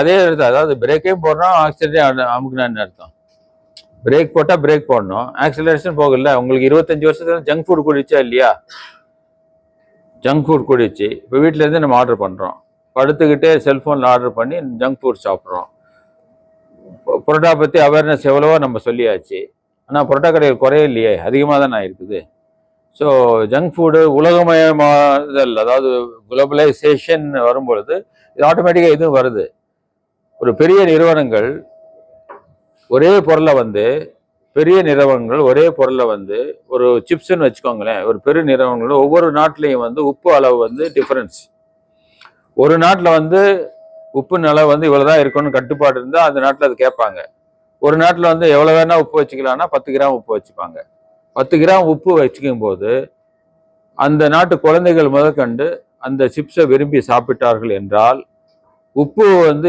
அதே அர்த்தம் அதாவது பிரேக்கே போடுறோம் ஆக்சிடென்ட் அமுக்குனான்னு அர்த்தம். பிரேக் போட்டால் பிரேக் போடணும். ஆக்சிலரேஷன் போகல. உங்களுக்கு இருபத்தஞ்சு வருஷத்துல ஜங்க் ஃபுட் குடிச்சா இல்லையா? ஜங்க் ஃபுட் குடிச்சு இப்போ வீட்டிலேருந்து நம்ம ஆர்டர் பண்ணுறோம் படுத்துக்கிட்டே செல்ஃபோனில் ஆர்டர் பண்ணி ஜங்க் ஃபுட் சாப்பிட்றோம். புரோட்டா பற்றி அவேர்னஸ் எவ்வளவோ நம்ம சொல்லியாச்சு. ஆனால் புரோட்டா கடைகள் குறைய இல்லையே. அதிகமாக தான் இருக்குது. ஸோ ஜங்க் ஃபுட்டு உலகமயமாதல் அதாவது குளோபலைசேஷன் வரும்பொழுது இது ஆட்டோமேட்டிக்காக இதுவும் வருது. ஒரு பெரிய நிறுவனங்கள் ஒரே பொருளை வந்து பெரிய நிறுவனங்கள் ஒரே பொருளை வந்து ஒரு சிப்ஸ்ன்னு வச்சுக்கோங்களேன் ஒரு பெரிய நிறுவனங்கள் ஒவ்வொரு நாட்டிலையும் வந்து உப்பு அளவு வந்து டிஃப்ரென்ஸ் ஒரு நாட்டில் வந்து உப்பு அளவு வந்து இவ்வளோதான் இருக்கணும்னு கட்டுப்பாடு இருந்தால் அந்த நாட்டில் அது கேட்பாங்க. ஒரு நாட்டில் வந்து எவ்வளோ வேணா உப்பு வச்சுக்கலாம்னா பத்து கிராம் உப்பு வச்சுப்பாங்க. பத்து கிராம் உப்பு வச்சுக்கும் போது அந்த நாட்டு குழந்தைகள் முதற்கண்டு அந்த சிப்ஸை விரும்பி சாப்பிட்டார்கள் என்றால் உப்பு வந்து